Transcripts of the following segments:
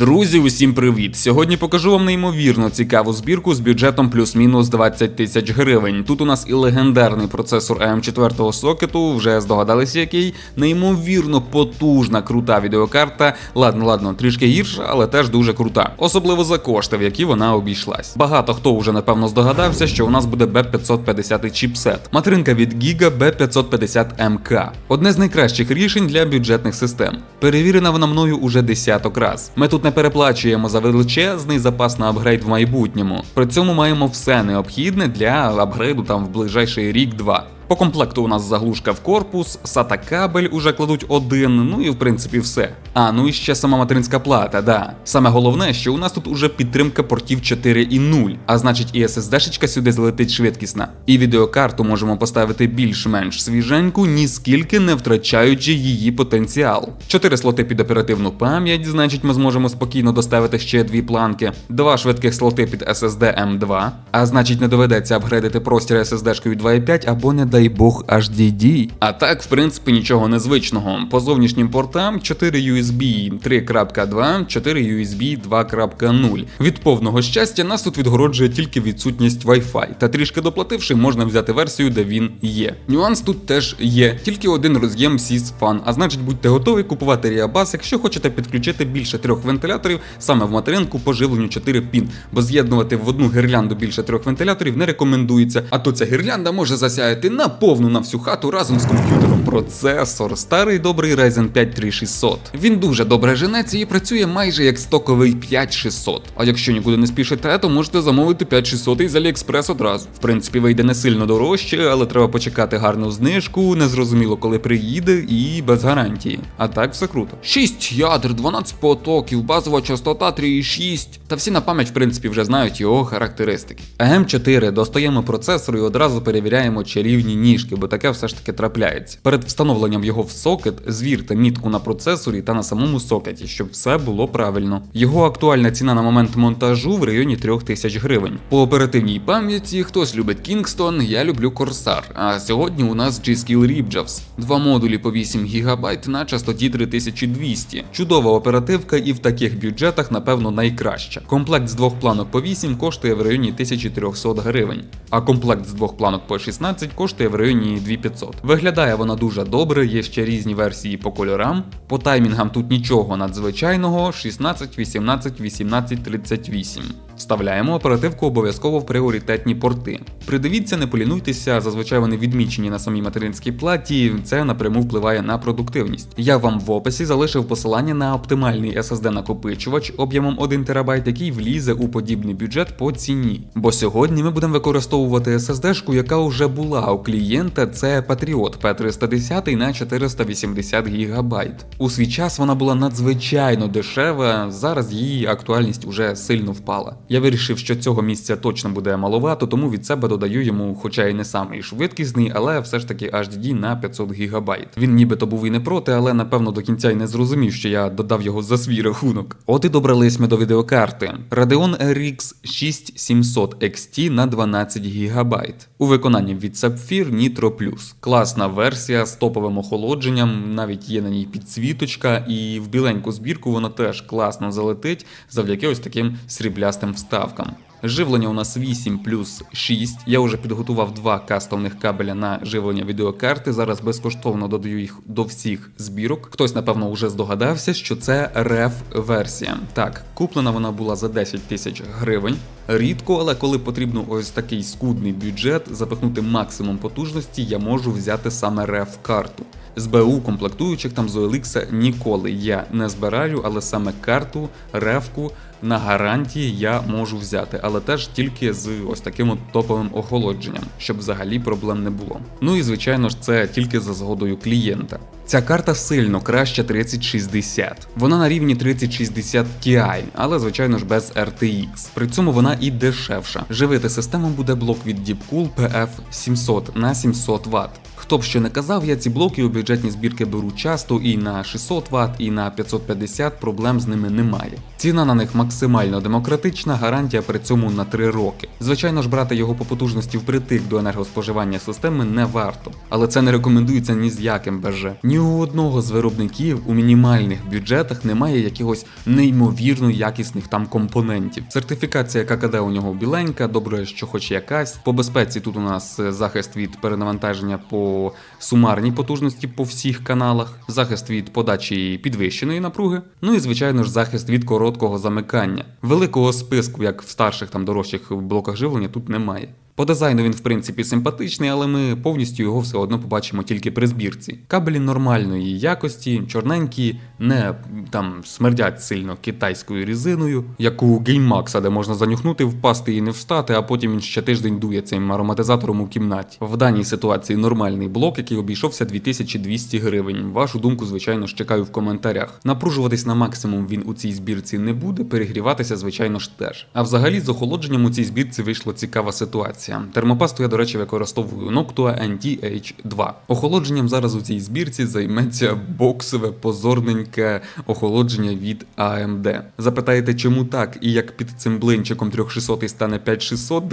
Друзі, усім привіт! Сьогодні покажу вам неймовірно цікаву збірку з бюджетом плюс-мінус 20 тисяч гривень. Тут у нас і легендарний процесор AM4 сокету, вже здогадалися, який неймовірно потужна, крута відеокарта. Ладно, ладно, трішки гірша, але теж дуже крута. Особливо за кошти, в які вона обійшлась. Багато хто вже напевно здогадався, що у нас буде B550 чіпсет. Материнка від Giga B550MK. Одне з найкращих рішень для бюджетних систем. Перевірена вона мною уже десяток раз. Ми тут не переплачуємо за величезний запас на апгрейд в майбутньому. При цьому маємо все необхідне для апгрейду там в ближайший рік-два. По комплекту у нас заглушка в корпус, SATA кабель уже кладуть один, ну і в принципі все. А, ну і ще сама материнська плата, да. Саме головне, що у нас тут уже підтримка портів 4.0, а значить і SSD-шечка сюди залетить швидкісна. І відеокарту можемо поставити більш-менш свіженьку, ніскільки не втрачаючи її потенціал. Чотири слоти під оперативну пам'ять, значить, ми зможемо спокійно доставити ще дві планки, два швидких слоти під SSD M2, а значить не доведеться апгрейдити простір SSD-шкою 2.5 або не дай Бог HDD. А так, в принципі, нічого незвичного. По зовнішнім портам 4 USB 3.2, 4 USB 2.0. Від повного щастя нас тут відгороджує тільки відсутність Wi-Fi. Та трішки доплативши, можна взяти версію, де він є. Нюанс тут теж є, тільки один роз'єм SysFan, а значить будьте готові купувати Ріабас, якщо хочете підключити більше трьох вентиляторів саме в материнку по живленню 4 пін, бо з'єднувати в одну гірлянду більше трьох вентиляторів не рекомендується. А то ця гірлянда може засяяти на повну на всю хату разом з комп'ютером. Процесор старий добрий Ryzen 5 3600. Він дуже добре женеться і працює майже як стоковий 5600. А якщо нікуди не спішите, то можете замовити 5600 із AliExpress одразу. В принципі, вийде не сильно дорожче, але треба почекати гарну знижку, незрозуміло коли приїде, і без гарантії. А так все круто. 6 ядер, 12 потоків, базова частота 3,6. Та всі на пам'ять, в принципі, вже знають його характеристики. АМ4 достаємо процесор і одразу перевіряємо чарівні ніжки, бо таке все ж таки трапляється. Перед встановленням його в сокет звірте мітку на процесорі та на самому сокеті, щоб все було правильно. Його актуальна ціна на момент монтажу в районі 3000 гривень. По оперативній пам'яті хтось любить Kingston, я люблю Corsair. А сьогодні у нас G-Skill Ripjaws. Два модулі по 8 ГБ на частоті 3200. Чудова оперативка і в таких бюджетах, напевно, найкраща. Комплект з двох планок по 8 коштує в районі 1300 гривень, а комплект з двох планок по 16 коштує в районі 2500. Виглядає вона дуже добре, є ще різні версії по кольорам. По таймінгам тут нічого надзвичайного: 16, 18, 18, 38. Вставляємо оперативку обов'язково в пріоритетні порти. Придивіться, не полінуйтеся, зазвичай вони відмічені на самій материнській платі, це напряму впливає на продуктивність. Я вам в описі залишив посилання на оптимальний SSD накопичувач об'ємом 1 ТБ, який влізе у подібний бюджет по ціні. Бо сьогодні ми будемо використовувати SSD-шку, яка вже була у клієнта, це Patriot P310 на 480 ГБ. У свій час вона була надзвичайно дешева, зараз її актуальність уже сильно впала. Я вирішив, що цього місця точно буде маловато, тому від себе додаю йому, хоча й не самий швидкісний, але все ж таки HDD на 500 ГБ. Він нібито був і не проти, але напевно до кінця й не зрозумів, що я додав його за свій рахунок. От і добрались ми до відеокарти. Radeon RX 6700 XT на 12 ГБ. У виконанні від Sapphire Nitro Plus. Класна версія з топовим охолодженням, навіть є на ній підсвіточка, і в біленьку збірку вона теж класно залетить завдяки ось таким сріблястим вставкам. Живлення у нас 8 плюс 6. Я вже підготував два кастомних кабеля на живлення відеокарти. Зараз безкоштовно додаю їх до всіх збірок. Хтось, напевно, вже здогадався, що це ref версія Так, куплена вона була за 10 тисяч гривень. Рідко, але коли потрібно ось такий скудний бюджет, запихнути максимум потужності, я можу взяти саме ref карту з БУ комплектуючих там з OLX ніколи я не збираю, але саме карту, ревку на гарантії я можу взяти, але теж тільки з ось таким от топовим охолодженням, щоб взагалі проблем не було. Ну і звичайно ж, це тільки за згодою клієнта. Ця карта сильно краща 3060. Вона на рівні 3060 Ti, але звичайно ж без RTX. При цьому вона і дешевша. Живити систему буде блок від Deepcool PF 700 на 700 Вт. Хто б ще не казав, я ці блоки у бюджетні збірки беру часто і на 600 Вт, і на 550 проблем з ними немає. Ціна на них максимально демократична, гарантія при цьому на 3 роки. Звичайно ж, брати його по потужності впритик до енергоспоживання системи не варто, але це не рекомендується ні з яким БЖ. Ні у одного з виробників у мінімальних бюджетах немає якихось неймовірно якісних там компонентів. Сертифікація ККД у нього біленька, добре, що хоч якась. По безпеці тут у нас е, захист від перенавантаження по сумарній потужності по всіх каналах, захист від подачі підвищеної напруги, ну і звичайно ж захист від короткого замикання. Великого списку, як в старших там дорожчих блоках живлення, тут немає. По дизайну він в принципі симпатичний, але ми повністю його все одно побачимо тільки при збірці. Кабелі нормальної якості, чорненькі, не там смердять сильно китайською різиною, як у GameMax, де можна занюхнути, впасти і не встати, а потім він ще тиждень дує цим ароматизатором у кімнаті. В даній ситуації нормальний блок, який обійшовся 2200 гривень. Вашу думку, звичайно ж, чекаю в коментарях. Напружуватись на максимум він у цій збірці не буде, перегріватися, звичайно ж, теж. А взагалі з охолодженням у цій збірці вийшла цікава ситуація. Термопасту я, до речі, використовую Noctua NTH2. Охолодженням зараз у цій збірці займеться боксове позорненьке охолодження від AMD. Запитаєте, чому так і як під цим блинчиком 3600 стане 5600?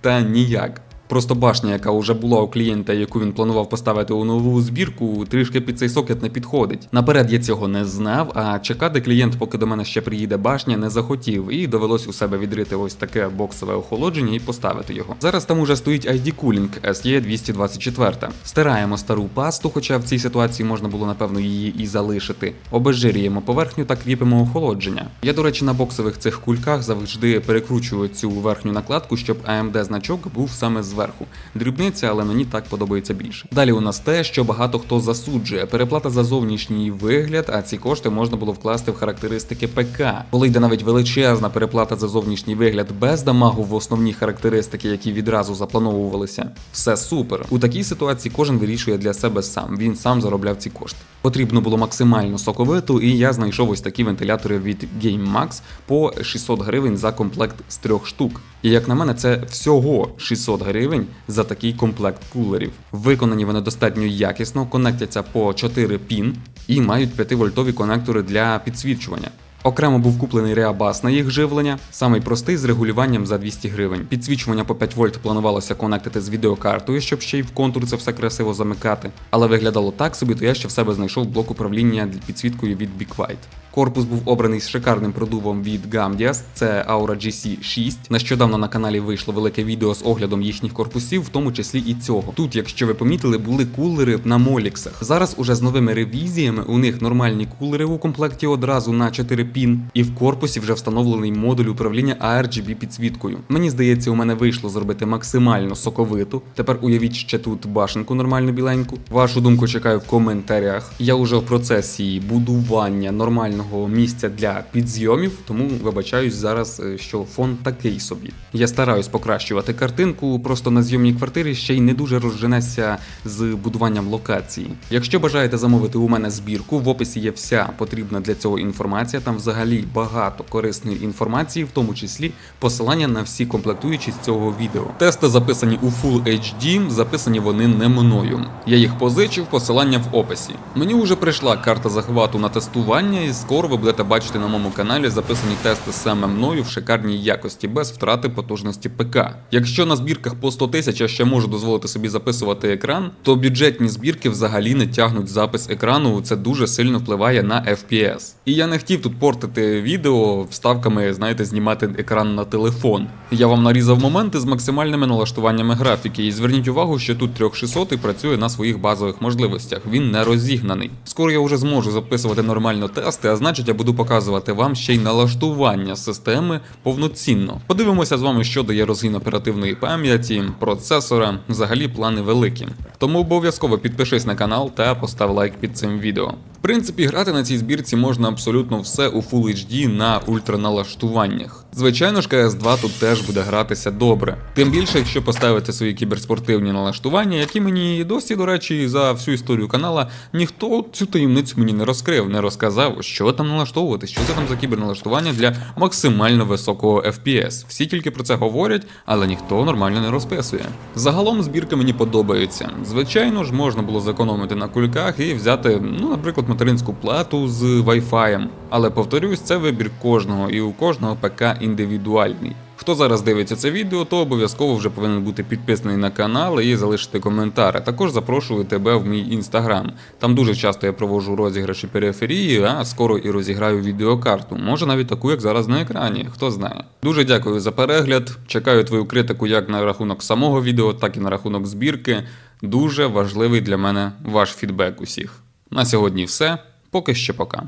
Та ніяк. Просто башня, яка вже була у клієнта, яку він планував поставити у нову збірку, трішки під цей сокет не підходить. Наперед я цього не знав, а чекати клієнт, поки до мене ще приїде башня, не захотів, і довелось у себе відрити ось таке боксове охолодження і поставити його. Зараз там уже стоїть ID Cooling SE224. Стираємо стару пасту, хоча в цій ситуації можна було напевно її і залишити. Обезжирюємо поверхню та кріпимо охолодження. Я, до речі, на боксових цих кульках завжди перекручую цю верхню накладку, щоб AMD значок був саме зверху. Дрібниця, але мені так подобається більше. Далі у нас те, що багато хто засуджує. Переплата за зовнішній вигляд, а ці кошти можна було вкласти в характеристики ПК. Коли йде навіть величезна переплата за зовнішній вигляд без дамагу в основні характеристики, які відразу заплановувалися, все супер. У такій ситуації кожен вирішує для себе сам. Він сам заробляв ці кошти. Потрібно було максимально соковито, і я знайшов ось такі вентилятори від GameMax по 600 гривень за комплект з трьох штук. І як на мене, це всього 600 гривень за такий комплект кулерів. Виконані вони достатньо якісно, конектяться по 4 пін і мають 5-вольтові конектори для підсвічування. Окремо був куплений реабас на їх живлення, самий простий з регулюванням за 200 гривень. Підсвічування по 5 вольт планувалося конектити з відеокартою, щоб ще й в контур це все красиво замикати. Але виглядало так собі, то я ще в себе знайшов блок управління підсвіткою від Big. Корпус був обраний з шикарним продувом від Gamdias, це Aura GC6. Нещодавно на каналі вийшло велике відео з оглядом їхніх корпусів, в тому числі і цього. Тут, якщо ви помітили, були кулери на моліксах. Зараз уже з новими ревізіями у них нормальні кулери у комплекті одразу на 4 пін, і в корпусі вже встановлений модуль управління ARGB підсвіткою. Мені здається, у мене вийшло зробити максимально соковиту. Тепер уявіть ще тут башенку нормальну біленьку. Вашу думку чекаю в коментарях. Я вже в процесі будування нормального місця для підзйомів, тому вибачаюсь зараз, е, що фон такий собі. Я стараюсь покращувати картинку, просто на зйомній квартирі ще й не дуже розженеться з будуванням локації. Якщо бажаєте замовити у мене збірку, в описі є вся потрібна для цього інформація. Там взагалі багато корисної інформації, в тому числі посилання на всі комплектуючі з цього відео. Тести записані у Full HD, записані вони не мною. Я їх позичив, посилання в описі. Мені вже прийшла карта захвату на тестування, і скоро ви будете бачити на моєму каналі записані тести саме мною в шикарній якості, без втрати потужності ПК. Якщо на збірках по 100 тисяч я ще можу дозволити собі записувати екран, то бюджетні збірки взагалі не тягнуть запис екрану. Це дуже сильно впливає на FPS. І я не хотів тут портити відео вставками, знаєте, знімати екран на телефон. Я вам нарізав моменти з максимальними налаштуваннями графіки. І зверніть увагу, що тут 3600 працює на своїх базових можливостях. Він не розігнаний. Скоро я вже зможу записувати нормально тести, а значить я буду показувати вам ще й налаштування системи повноцінно. Подивимося з вами, що дає розгін оперативної пам'яті, процесора. Взагалі плани великі. Тому обов'язково підпишись на канал та постав лайк під цим відео. Принципі, грати на цій збірці можна абсолютно все у Full HD на ультраналаштуваннях. Звичайно ж, CS2 тут теж буде гратися добре. Тим більше, якщо поставити свої кіберспортивні налаштування, які мені досі, до речі, за всю історію канала ніхто цю таємницю мені не розкрив, не розказав, що там налаштовувати, що це там за кіберналаштування для максимально високого FPS. Всі тільки про це говорять, але ніхто нормально не розписує. Загалом збірка мені подобається. Звичайно ж, можна було зекономити на кульках і взяти, ну, наприклад, материнську плату з Wi-Fi. Але повторюсь, це вибір кожного, і у кожного ПК індивідуальний. Хто зараз дивиться це відео, то обов'язково вже повинен бути підписаний на канал і залишити коментар. Також запрошую тебе в мій інстаграм. Там дуже часто я проводжу розіграші периферії, а скоро і розіграю відеокарту. Може навіть таку, як зараз на екрані, хто знає. Дуже дякую за перегляд. Чекаю твою критику як на рахунок самого відео, так і на рахунок збірки. Дуже важливий для мене ваш фідбек усіх. На сьогодні все. Поки що пока.